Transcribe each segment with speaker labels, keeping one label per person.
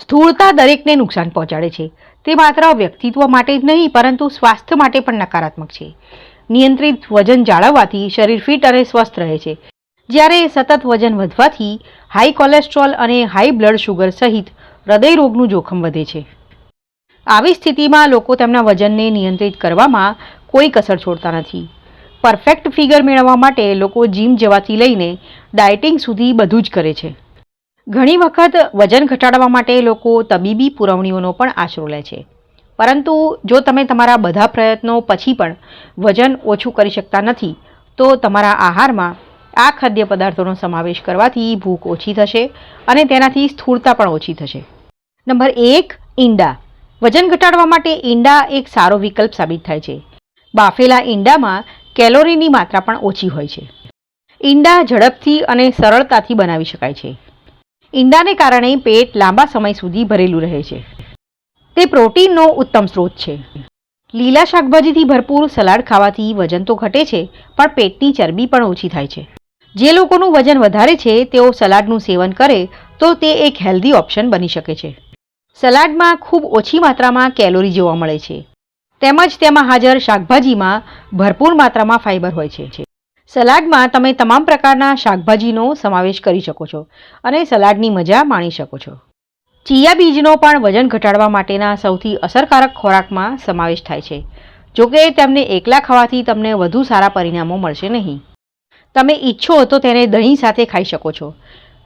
Speaker 1: સ્થૂળતા દરેકને નુકસાન પહોંચાડે છે. તે માત્ર વ્યક્તિત્વ માટે જ નહીં, પરંતુ સ્વાસ્થ્ય માટે પણ નકારાત્મક છે. નિયંત્રિત વજન જાળવવાથી શરીર ફિટ અને સ્વસ્થ રહે છે. જ્યારે સતત વજન વધવાથી હાઈ કોલેસ્ટ્રોલ અને હાઈ બ્લડ શુગર સહિત હૃદય રોગનું જોખમ વધે છે. આવી સ્થિતિમાં લોકો તેમના વજનને નિયંત્રિત કરવામાં કોઈ કસર છોડતા નથી. પરફેક્ટ ફિગર મેળવવા માટે લોકો જીમ જવાથી લઈને ડાયટિંગ સુધી બધું જ કરે છે. ઘણી વખત વજન ઘટાડવા માટે લોકો તબીબી પુરવણીઓનો પણ આશરો લે છે. પરંતુ જો તમે તમારા બધા પ્રયત્નો પછી પણ વજન ઓછું કરી શકતા નથી, તો તમારા આહારમાં આ ખાદ્ય પદાર્થોનો સમાવેશ કરવાથી ભૂખ ઓછી થશે અને તેનાથી સ્થૂળતા પણ ઓછી થશે. નંબર એક, ઈંડા. વજન ઘટાડવા માટે ઈંડા એક સારો વિકલ્પ સાબિત થાય છે. બાફેલા ઈંડામાં કેલોરીની માત્રા પણ ઓછી હોય છે. ઈંડા ઝડપથી અને સરળતાથી બનાવી શકાય છે. ઈંડાને કારણે પેટ લાંબા સમય સુધી ભરેલું રહે છે. તે પ્રોટીનનો ઉત્તમ સ્ત્રોત છે. લીલા શાકભાજીથી ભરપૂર સલાડ ખાવાથી વજન તો ઘટે છે, પણ પેટની ચરબી પણ ઓછી થાય છે. જે લોકોનું વજન વધારે છે, તેઓ સલાડનું સેવન કરે તો તે એક હેલ્ધી ઓપ્શન બની શકે છે. સલાડમાં ખૂબ ઓછી માત્રામાં કેલોરી જોવા મળે છે. તેમજ તેમાં હાજર શાકભાજીમાં ભરપૂર માત્રામાં ફાઇબર હોય છે. સલાડમાં તમે તમામ પ્રકારના શાકભાજીનો સમાવેશ કરી શકો છો અને સલાડની મજા માણી શકો છો. ચિયા બીજનો પણ વજન ઘટાડવા માટેના સૌથી અસરકારક ખોરાકમાં સમાવેશ થાય છે. જોકે તેમને એકલા ખાવાથી તમને વધુ સારા પરિણામો મળશે નહીં. તમે ઈચ્છો તો તેને દહીં સાથે ખાઈ શકો છો.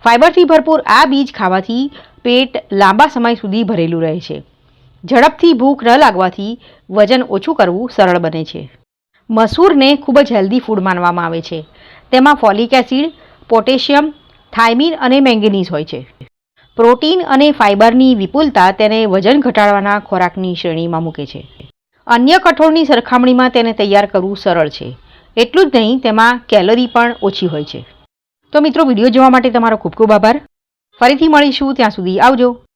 Speaker 1: ફાઇબરથી ભરપૂર આ બીજ ખાવાથી પેટ લાંબા સમય સુધી ભરેલું રહે છે. ઝડપથી ભૂખ ન લાગવાથી વજન ઓછું કરવું સરળ બને છે. મસૂરને ખૂબ જ હેલ્ધી ફૂડ માનવામાં આવે છે. તેમાં ફોલિક એસિડ પોટેશિયમ થાઇમિન અને મેંગેનીઝ હોય છે. પ્રોટીન અને ફાઇબરની વિપુલતા તેને વજન ઘટાડવાના ખોરાકની શ્રેણીમાં મૂકે છે. અન્ય કઠોળની સરખામણીમાં તેને તૈયાર કરવું સરળ છે. એટલું જ નહીં, તેમાં કેલરી પણ ઓછી હોય છે. તો મિત્રો, વીડિયો જોવા માટે તમારો ખૂબ ખૂબ આભાર. ફરીથી મળીશું, ત્યાં સુધી આવજો.